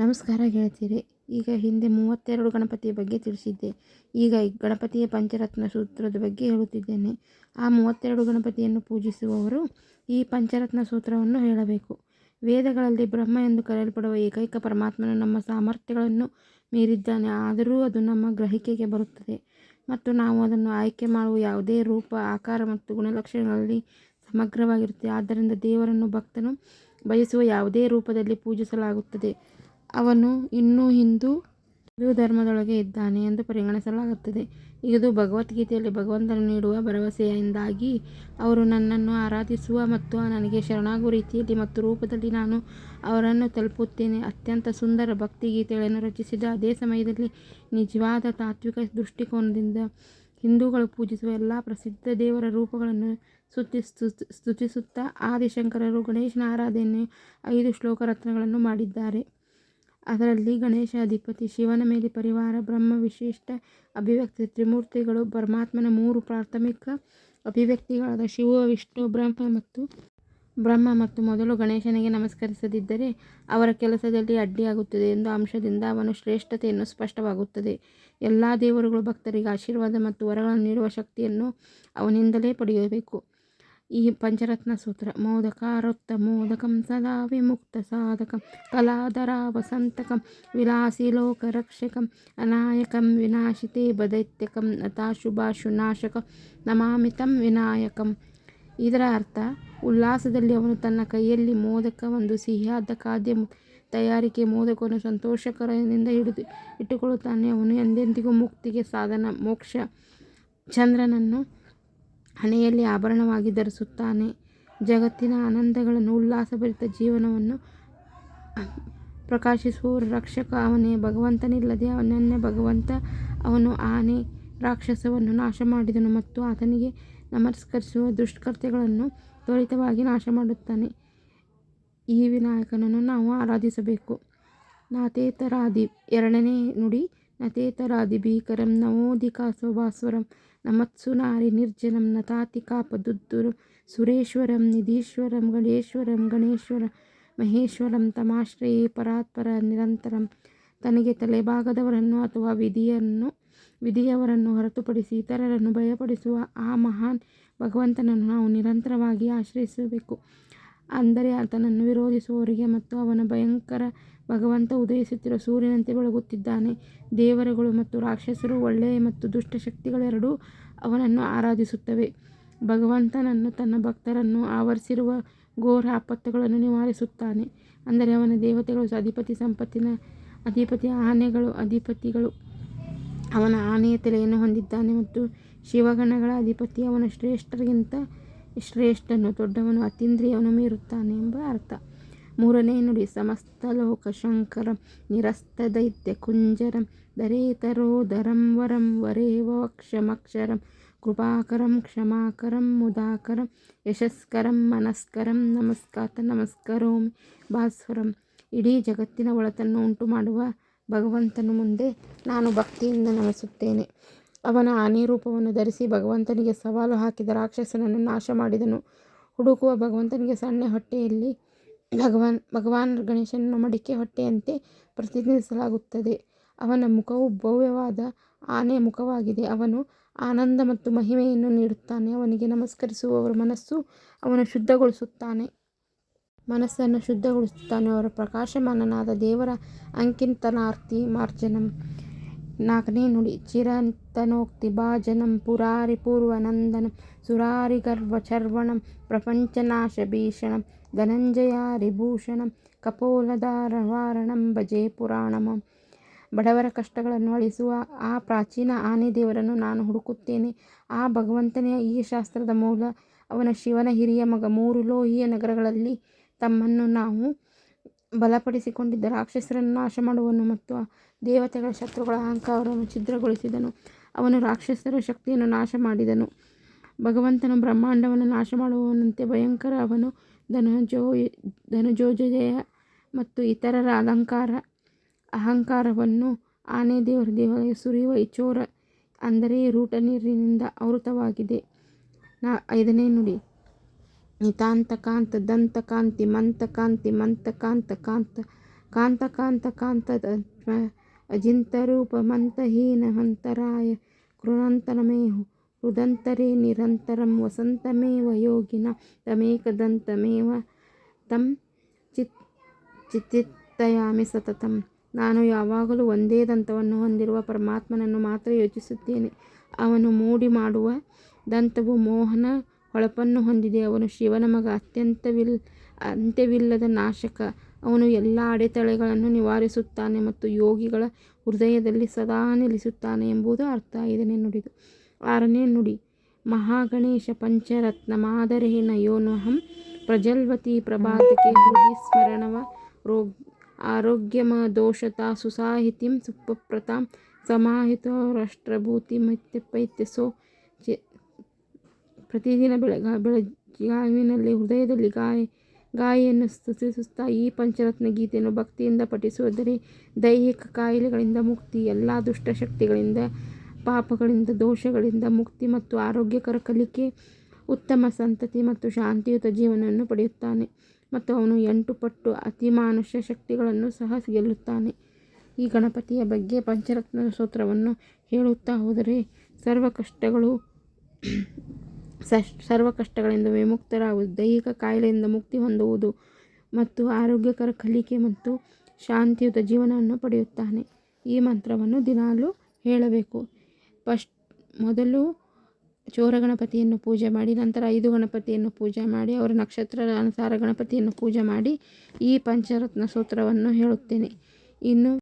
ನಮಸ್ಕಾರ ಗೆಳತಿಯರೇ, ಈಗ ಹಿಂದೆ ಮೂವತ್ತೆರಡು ಗಣಪತಿಯ ಬಗ್ಗೆ ತಿಳಿಸಿದ್ದೆ. ಈಗ ಗಣಪತಿಯ ಪಂಚರತ್ನ ಸೂತ್ರದ ಬಗ್ಗೆ ಹೇಳುತ್ತಿದ್ದೇನೆ. ಆ ಮೂವತ್ತೆರಡು ಗಣಪತಿಯನ್ನು ಪೂಜಿಸುವವರು ಈ ಪಂಚರತ್ನ ಸೂತ್ರವನ್ನು ಹೇಳಬೇಕು. ವೇದಗಳಲ್ಲಿ ಬ್ರಹ್ಮ ಎಂದು ಕರೆಯಲ್ಪಡುವ ಏಕೈಕ ಪರಮಾತ್ಮನು ನಮ್ಮ ಸಾಮರ್ಥ್ಯಗಳನ್ನು ಮೀರಿದ್ದಾನೆ, ಆದರೂ ಅದು ನಮ್ಮ ಗ್ರಹಿಕೆಗೆ ಬರುತ್ತದೆ. ಮತ್ತು ನಾವು ಅದನ್ನು ಆಯ್ಕೆ ಮಾಡುವ ಯಾವುದೇ ರೂಪ, ಆಕಾರ ಮತ್ತು ಗುಣಲಕ್ಷಣಗಳಲ್ಲಿ ಸಮಗ್ರವಾಗಿರುತ್ತೆ. ಆದ್ದರಿಂದ ದೇವರನ್ನು ಭಕ್ತನು ಬಯಸುವ ಯಾವುದೇ ರೂಪದಲ್ಲಿ ಪೂಜಿಸಲಾಗುತ್ತದೆ. ಅವನು ಇನ್ನೂ ಹಿಂದೂ ಹಿಂದೂ ಧರ್ಮದೊಳಗೆ ಇದ್ದಾನೆ ಎಂದು ಪರಿಗಣಿಸಲಾಗುತ್ತದೆ. ಇದು ಭಗವದ್ಗೀತೆಯಲ್ಲಿ ಭಗವಂತನು ನೀಡುವ ಭರವಸೆಯಿಂದಾಗಿ ಅವರು ನನ್ನನ್ನು ಆರಾಧಿಸುವ ಮತ್ತು ನನಗೆ ಶರಣಾಗುವ ರೀತಿಯಲ್ಲಿ ಮತ್ತು ರೂಪದಲ್ಲಿ ನಾನು ಅವರನ್ನು ತಲುಪುತ್ತೇನೆ. ಅತ್ಯಂತ ಸುಂದರ ಭಕ್ತಿಗೀತೆಗಳನ್ನು ರಚಿಸಿದ ಅದೇ ಸಮಯದಲ್ಲಿ ನಿಜವಾದ ತಾತ್ವಿಕ ದೃಷ್ಟಿಕೋನದಿಂದ ಹಿಂದೂಗಳು ಪೂಜಿಸುವ ಎಲ್ಲ ಪ್ರಸಿದ್ಧ ದೇವರ ರೂಪಗಳನ್ನು ಸ್ತುತಿ ಸ್ತುತಿಸುತ್ತಾ ಆದಿಶಂಕರರು ಗಣೇಶನ ಆರಾಧನೆ ಐದು ಶ್ಲೋಕ ರತ್ನಗಳನ್ನು ಮಾಡಿದ್ದಾರೆ. ಅದರಲ್ಲಿ ಗಣೇಶ ಅಧಿಪತಿ ಶಿವನ ಮೇಲೆ ಪರಿವಾರ, ಬ್ರಹ್ಮ ವಿಶಿಷ್ಟ ಅಭಿವ್ಯಕ್ತಿ, ತ್ರಿಮೂರ್ತಿಗಳು, ಪರಮಾತ್ಮನ ಮೂರು ಪ್ರಾಥಮಿಕ ಅಭಿವ್ಯಕ್ತಿಗಳಾದ ಶಿವ, ವಿಷ್ಣು, ಬ್ರಹ್ಮ ಮತ್ತು ಬ್ರಹ್ಮ ಮತ್ತು ಮೊದಲು ಗಣೇಶನಿಗೆ ನಮಸ್ಕರಿಸದಿದ್ದರೆ ಅವರ ಕೆಲಸದಲ್ಲಿ ಅಡ್ಡಿಯಾಗುತ್ತದೆ ಎಂದು ಅಂಶದಿಂದ ಅವನು ಶ್ರೇಷ್ಠತೆಯನ್ನು ಸ್ಪಷ್ಟವಾಗುತ್ತದೆ. ಎಲ್ಲ ದೇವರುಗಳು ಭಕ್ತರಿಗೆ ಆಶೀರ್ವಾದ ಮತ್ತು ವರಗಳನ್ನು ನೀಡುವ ಶಕ್ತಿಯನ್ನು ಅವನಿಂದಲೇ ಪಡೆಯಬೇಕು. ಈ ಪಂಚರತ್ನ ಸೂತ್ರ ಮೋದಕಾರೊತ್ತ ಮೋದಕಂ ಸದಾ ವಿಮುಕ್ತ ಸಾಧಕಂ ಕಲಾಧರ ವಸಂತಕಂ ವಿಲಾಸಿ ಲೋಕರಕ್ಷಕಂ ಅನಾಯಕಂ ವಿನಾಶಿತೆ ಬದೈತ್ಯಕಂ ನಾಶಕ ನಮಾಮಿತಂ ವಿನಾಯಕಂ ಇದರ ಅರ್ಥ ಉಲ್ಲಾಸದಲ್ಲಿ ಅವನು ತನ್ನ ಕೈಯಲ್ಲಿ ಮೋದಕ ಒಂದು ಸಿಹಿಯಾದ ಖಾದ್ಯ ತಯಾರಿಕೆ ಮೋದಕವನ್ನು ಸಂತೋಷಕರದಿಂದ ಹಿಡಿದು ಇಟ್ಟುಕೊಳ್ಳುತ್ತಾನೆ ಅವನು ಎಂದೆಂದಿಗೂ ಮುಕ್ತಿಗೆ ಸಾಧನ ಮೋಕ್ಷ ಚಂದ್ರನನ್ನು ಹಣೆಯಲ್ಲಿ ಆಭರಣವಾಗಿ ಧರಿಸುತ್ತಾನೆ. ಜಗತ್ತಿನ ಆನಂದಗಳನ್ನು ಉಲ್ಲಾಸಭರಿತ ಜೀವನವನ್ನು ಪ್ರಕಾಶಿಸುವ ರಕ್ಷಕ ಅವನೇ. ಭಗವಂತನಿಲ್ಲದೆ ಅವನನ್ನೇ ಭಗವಂತ, ಅವನು ಆನೆ ರಾಕ್ಷಸವನ್ನು ನಾಶ ಮಾಡಿದನು ಮತ್ತು ಆತನಿಗೆ ನಮಸ್ಕರಿಸುವ ದುಷ್ಕೃತ್ಯಗಳನ್ನು ತ್ವರಿತವಾಗಿ ನಾಶ ಮಾಡುತ್ತಾನೆ ಈ ವಿನಾಯಕನನ್ನು ನಾವು ಆರಾಧಿಸಬೇಕು. ನಾತೇತರಾದಿ ಎರಡನೇ ನುಡಿ ನತೇತರಾದಿ ಭೀಕರಂ ನವೋದಿಕಾಸ್ವಭಾಸ್ವರಂ ನಮತ್ಸು ನಾರಿ ನಿರ್ಜನಂ ನತಾತಿ ಸುರೇಶ್ವರಂ ನಿಧೀಶ್ವರಂ ಗಣೇಶ್ವರಂ ಗಣೇಶ್ವರ ಮಹೇಶ್ವರಂ ತಮಾಶ್ರಯೇ ಪರಾತ್ಪರ ನಿರಂತರಂ. ತನಗೆ ತಲೆಭಾಗದವರನ್ನು ಅಥವಾ ವಿಧಿಯನ್ನು, ವಿಧಿಯವರನ್ನು ಹೊರತುಪಡಿಸಿ ಇತರರನ್ನು ಭಯಪಡಿಸುವ ಆ ಮಹಾನ್ ಭಗವಂತನನ್ನು ನಾವು ನಿರಂತರವಾಗಿ ಆಶ್ರಯಿಸಬೇಕು. ಅಂದರೆ ಆತನನ್ನು ವಿರೋಧಿಸುವವರಿಗೆ ಮತ್ತು ಅವನ ಭಯಂಕರ ಭಗವಂತ ಉದಯಿಸುತ್ತಿರುವ ಸೂರ್ಯನಂತೆ ಬೆಳಗುತ್ತಿದ್ದಾನೆ. ದೇವರುಗಳು ಮತ್ತು ರಾಕ್ಷಸರು, ಒಳ್ಳೆಯ ಮತ್ತು ದುಷ್ಟ ಶಕ್ತಿಗಳೆರಡೂ ಅವನನ್ನು ಆರಾಧಿಸುತ್ತವೆ. ಭಗವಂತನನ್ನು ತನ್ನ ಭಕ್ತರನ್ನು ಆವರಿಸಿರುವ ಘೋರ ಆಪತ್ತುಗಳನ್ನು ನಿವಾರಿಸುತ್ತಾನೆ. ಅಂದರೆ ಅವನ ದೇವತೆಗಳು ಅಧಿಪತಿ ಸಂಪತ್ತಿನ ಅಧಿಪತಿ ಆನೆಗಳು, ಅಧಿಪತಿಗಳು ಅವನ ಆನೆಯ ತಲೆಯನ್ನು ಹೊಂದಿದ್ದಾನೆ ಮತ್ತು ಶಿವಗಣಗಳ ಅಧಿಪತಿ ಅವನ ಶ್ರೇಷ್ಠರಿಗಿಂತ ಶ್ರೇಷ್ಠನು ದೊಡ್ಡವನು ಅತೀಂದ್ರಿಯವನು ಮೀರುತ್ತಾನೆ ಎಂಬ ಅರ್ಥ. ಮೂರನೇ ನುಡಿ, ಸಮಸ್ತ ಲೋಕ ಶಂಕರ, ನಿರಸ್ತ ದೈತ್ಯ ಕುಂಜರಂ, ದರೇತರೋದರಂ ವರಂ ವರೇವಕ್ಷಮಕ್ಷರಂ, ಕೃಪಾಕರಂ ಕ್ಷಮಾಕರಂ ಮುದಾಕರಂ, ಯಶಸ್ಕರಂ ಮನಸ್ಕರಂ ನಮಸ್ಕಾತ ನಮಸ್ಕರೋಮಿ ಭಾಸ್ವರಂ. ಇಡೀ ಜಗತ್ತಿನ ಒಳತನ್ನು ಉಂಟು ಮಾಡುವ ಭಗವಂತನು ಮುಂದೆ ನಾನು ಭಕ್ತಿಯಿಂದ ನಮಿಸುತ್ತೇನೆ. ಅವನ ಆನೆ ರೂಪವನ್ನು ಧರಿಸಿ ಭಗವಂತನಿಗೆ ಸವಾಲು ಹಾಕಿದ ರಾಕ್ಷಸನನ್ನು ನಾಶ ಮಾಡಿದನು. ಹುಡುಕುವ ಭಗವಂತನಿಗೆ ಸಣ್ಣ ಹೊಟ್ಟೆಯಲ್ಲಿ ಭಗವಾನ್ ಭಗವಾನ್ ಗಣೇಶನನ್ನು ಮಡಿಕೆ ಹೊಟ್ಟೆಯಂತೆ ಪ್ರತಿನಿಧಿಸಲಾಗುತ್ತದೆ. ಅವನ ಮುಖವು ಭವ್ಯವಾದ ಆನೆ ಮುಖವಾಗಿದೆ. ಅವನು ಆನಂದ ಮತ್ತು ಮಹಿಮೆಯನ್ನು ನೀಡುತ್ತಾನೆ. ಅವನಿಗೆ ನಮಸ್ಕರಿಸುವವರ ಮನಸ್ಸು ಅವನು ಶುದ್ಧಗೊಳಿಸುತ್ತಾನೆ. ಮನಸ್ಸನ್ನು ಶುದ್ಧಗೊಳಿಸುತ್ತಾನೆ. ಅವರ ಪ್ರಕಾಶಮಾನನಾದ ದೇವರ ಅಂಕಿಂತನಾರ್ತಿ ಮಾರ್ಜನಂ. ನಾಲ್ಕನೇ ನುಡಿ, ಚಿರಂತನೋಕ್ತಿ, ಭಾಜನಂ, ಪುರಾರಿ, ಪೂರ್ವನಂದನಂ, ಸುರಾರಿ, ಗರ್ವ, ಚರ್ವಣಂ, ಪ್ರಪಂಚನಾಶ, ಭೀಷಣಂ ಧನಂಜಯಾರಿಭೂಷಣಂ ಕಪೋಲಧಾರವಾರಣಂ ಭಜೆ ಪುರಾಣಮಂ ಬಡವರ ಕಷ್ಟಗಳನ್ನು ಅಳಿಸುವ ಆ ಪ್ರಾಚೀನ ಆನೆ ದೇವರನ್ನು ನಾನು ಹುಡುಕುತ್ತೇನೆ. ಆ ಭಗವಂತನೇ ಈ ಶಾಸ್ತ್ರದ ಮೂಲ. ಅವನ ಶಿವನ ಹಿರಿಯ ಮಗ ಮೂರು ಲೋಹಿಯ ನಗರಗಳಲ್ಲಿ ತಮ್ಮನ್ನು ನಾವು ಬಲಪಡಿಸಿಕೊಂಡಿದ್ದ ರಾಕ್ಷಸರನ್ನು ನಾಶ ಮಾಡುವನು ಮತ್ತು ದೇವತೆಗಳ ಶತ್ರುಗಳ ಅಹಂಕಾರವನ್ನು ಛಿದ್ರಗೊಳಿಸಿದನು. ಅವನು ರಾಕ್ಷಸರ ಶಕ್ತಿಯನ್ನು ನಾಶ ಮಾಡಿದನು ಭಗವಂತನು ಬ್ರಹ್ಮಾಂಡವನ್ನು ನಾಶ ಮಾಡುವವನಂತೆ ಭಯಂಕರ ಅವನು ಧನುಜೋ, ಧನುಜೋಜಯ ಮತ್ತು ಇತರರ ಅಲಂಕಾರ, ಅಹಂಕಾರವನ್ನು ಆನೆ ದೇವರ ದೇವಾಲಯ ಸುರಿಯುವ ಇಚೋರ ಅಂದರೆ ರೂಟ ನೀರಿನಿಂದ ಆವೃತವಾಗಿದೆ. ನಾ, ಐದನೇ ನುಡಿ. ಕಾಂತ, ದಂತ ಕಾಂತಿ, ಮಂತ ಕಾಂತಿ, ಮಂತ ಕಾಂತ ಕಾಂತ ಕಾಂತ ಕಾಂತ ಮಂತಹೀನ, ಹಂತರಾಯ ಕೃಣಂತನಮೇಹು ಹೃದಂತರೇ ನಿರಂತರಂ ವಸಂತಮೇವ ಯೋಗಿನ ತಮೇಕದಂತಮೇವ ತಂ, ಚಿತ್, ಚಿತ್ತಿತ್ತಯಾಮಿ ಸತತಂ. ನಾನು ಯಾವಾಗಲೂ ಒಂದೇ ದಂತವನ್ನು ಹೊಂದಿರುವ ಪರಮಾತ್ಮನನ್ನು ಮಾತ್ರ ಯೋಚಿಸುತ್ತೇನೆ. ಅವನು ಮೂಡಿ ಮಾಡುವ ದಂತವು ಮೋಹನ ಹೊಳಪನ್ನು ಹೊಂದಿದೆ. ಅವನು ಶಿವನ ಮಗ. ಅತ್ಯಂತವಿಲ್, ಅಂತ್ಯವಿಲ್ಲದ ನಾಶಕ. ಅವನು ಎಲ್ಲ ಅಡೆತಡೆಗಳನ್ನು ನಿವಾರಿಸುತ್ತಾನೆ ಮತ್ತು ಯೋಗಿಗಳ ಹೃದಯದಲ್ಲಿ ಸದಾ ನೆಲೆಸುತ್ತಾನೆ ಎಂಬುದು ಅರ್ಥ. ಐದನೇ ನುಡಿದು ಆರನೇ ನುಡಿ. ಮಹಾಗಣೇಶ ಪಂಚರತ್ನ. ಮಾದರೇನ ಯೋನಹಂ ಪ್ರಜಲ್ವತಿ ಪ್ರಭಾತಕ್ಕೆ ಹೃದಯ ಸ್ಮರಣವ ರೋಗ್, ಆರೋಗ್ಯಮ ದೋಷತಾ ಸುಸಾಹಿತಿಂ ಸುಪ್ರತಾಂ ಸಮಾಹಿತೋ ರಾಷ್ಟ್ರಭೂತಿ ಮಿತ್ಯಪೈತ್ಯಸೋ ಪ್ರತಿದಿನ ಬೆಳಗ ಬೆಳಗಾವಿನಲ್ಲಿ ಹೃದಯದಲ್ಲಿ ಗಾಯ, ಗಾಯಿಯನ್ನು ಸ್ತುತಿಸುತ್ತಾ ಈ ಪಂಚರತ್ನ ಗೀತೆಯನ್ನು ಭಕ್ತಿಯಿಂದ ಪಠಿಸುವುದರೆ ದೈಹಿಕ ಕಾಯಿಲೆಗಳಿಂದ ಮುಕ್ತಿ, ಎಲ್ಲ ದುಷ್ಟಶಕ್ತಿಗಳಿಂದ, ಪಾಪಗಳಿಂದ, ದೋಷಗಳಿಂದ ಮುಕ್ತಿ ಮತ್ತು ಆರೋಗ್ಯಕರ ಕಲಿಕೆ, ಉತ್ತಮ ಸಂತತಿ ಮತ್ತು ಶಾಂತಿಯುತ ಜೀವನವನ್ನು ಪಡೆಯುತ್ತಾನೆ ಮತ್ತು ಅವನು ಎಂಟು ಪಟ್ಟು ಅತಿಮಾನುಷ ಶಕ್ತಿಗಳನ್ನು ಸಹ ಗೆಲ್ಲುತ್ತಾನೆ. ಈ ಗಣಪತಿಯ ಬಗ್ಗೆ ಪಂಚರತ್ನ ಸ್ತೋತ್ರವನ್ನು ಹೇಳುತ್ತಾ ಹೋದರೆ, ಸರ್ವ ಕಷ್ಟಗಳು ಸರ್ವ ಕಷ್ಟಗಳಿಂದ ವಿಮುಕ್ತರಾಗುವುದು. ದೈಹಿಕ ಕಾಯಿಲೆಯಿಂದ ಮುಕ್ತಿ ಹೊಂದುವುದು ಮತ್ತು ಆರೋಗ್ಯಕರ ಕಲಿಕೆ ಮತ್ತು ಶಾಂತಿಯುತ ಜೀವನವನ್ನು ಪಡೆಯುತ್ತಾನೆ. ಈ ಮಂತ್ರವನ್ನು ದಿನಾಲೂ ಹೇಳಬೇಕು. ಫಸ್ಟ್ ಮೊದಲು ಚೋರ ಗಣಪತಿಯನ್ನು ಪೂಜೆ ಮಾಡಿ, ನಂತರ ಐದು ಗಣಪತಿಯನ್ನು ಪೂಜೆ ಮಾಡಿ, ಅವರ ನಕ್ಷತ್ರದ ಅನುಸಾರ ಗಣಪತಿಯನ್ನು ಪೂಜೆ ಮಾಡಿ ಈ ಪಂಚರತ್ನ ಸೂತ್ರವನ್ನು ಹೇಳುತ್ತೇನೆ. ಇನ್ನು